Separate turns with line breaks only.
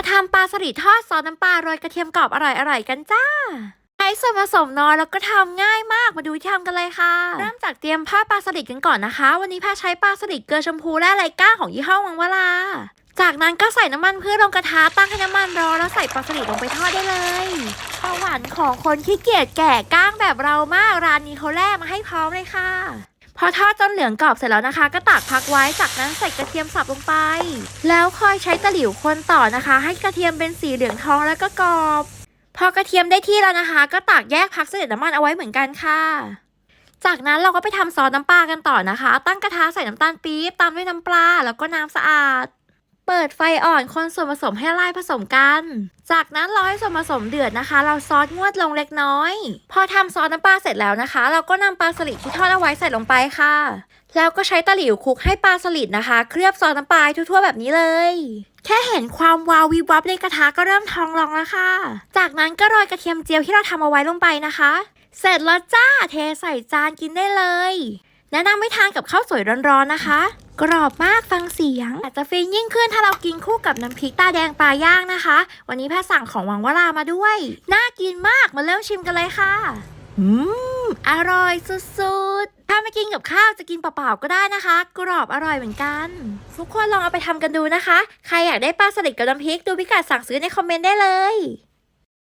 มาทำปลาสลิดทอดซอสน้ำปลาโรยกระเทียมกรอบอร่อยๆกันจ้าใช้ส่วนผสมน้อยแล้วก็ทำง่ายมากมาดูที่ทำกันเลยค่ะ เริ่มจากเตรียมผ้าปลาสลิดกันก่อนนะคะ วันนี้แพรใช้ปลาสลิดเกลือชมพูและไรก้าของยี่ห้อวังวลา จากนั้นก็ใส่น้ำมันพืชลงกระทะตั้งให้น้ำมันร้อนแล้วใส่ปลาสลิดลงไปทอดได้เลยประหวานของคนขี้เกียจแก่ก้างแบบเรามากร้านนี้เขาแล่มาให้พร้อมเลยค่ะ พอทอดจนเหลืองกรอบเสร็จแล้วนะคะ ก็ตักพักไว้จากนั้นใส่กระเทียมสับลงไป แล้วค่อยใช้ตะหลิวคนต่อนะคะ ให้กระเทียมเป็นสีเหลืองทองแล้วก็กรอบ พอกระเทียมได้ที่แล้วนะคะ ก็ตักแยกพักเสด็จน้ำมันเอาไว้เหมือนกันค่ะ จากนั้นเราก็ไปทำซอสน้ำปลากันต่อนะคะ ตั้งกระทะใส่น้ำตาลปี๊บตามด้วยน้ำปลาแล้วก็น้ำสะอาด เปิดไฟอ่อนคนส่วนผสมให้ละลายผสมกัน จากนั้นรอให้ส่วนผสมเดือดนะคะ เราซอสงวดลงเล็กน้อย พอทำซอสน้ำปลาเสร็จแล้วนะคะ เราก็นำปลาสลิดที่ทอดเอาไว้ใส่ลงไปค่ะ แล้วก็ใช้ตะหลิวคลุกให้ปลาสลิดนะคะ เคลือบซอสน้ำปลาทั่วๆแบบนี้เลย แค่เห็นความวาววิบวับในกระทะก็เริ่มทองรองแล้วค่ะ จากนั้นก็โรยกระเทียมเจียวที่เราทำเอาไว้ลงไปนะคะ เสร็จแล้วจ้าเทใส่จานกินได้เลย แนะนำไม่ทานกับข้าวสวยร้อนๆนะคะ กรอบมากฟังเสียง อาจจะฟินยิ่งขึ้นถ้าเรากินคู่กับน้ำพริกตาแดงปลาย่างนะคะ วันนี้แพทย์สั่งของหวังวลามาด้วย น่ากินมากมาเริ่มชิมกันเลยค่ะอืมอร่อยสุดๆ ถ้าไม่กินกับข้าวจะกินเปล่าๆก็ได้นะคะ กรอบอร่อยเหมือนกัน ทุกคนลองเอาไปทำกันดูนะคะ ใครอยากได้ปลาสลิดกับน้ำพริกดูพิกัดสั่งซื้อในคอมเมนต์ได้เลย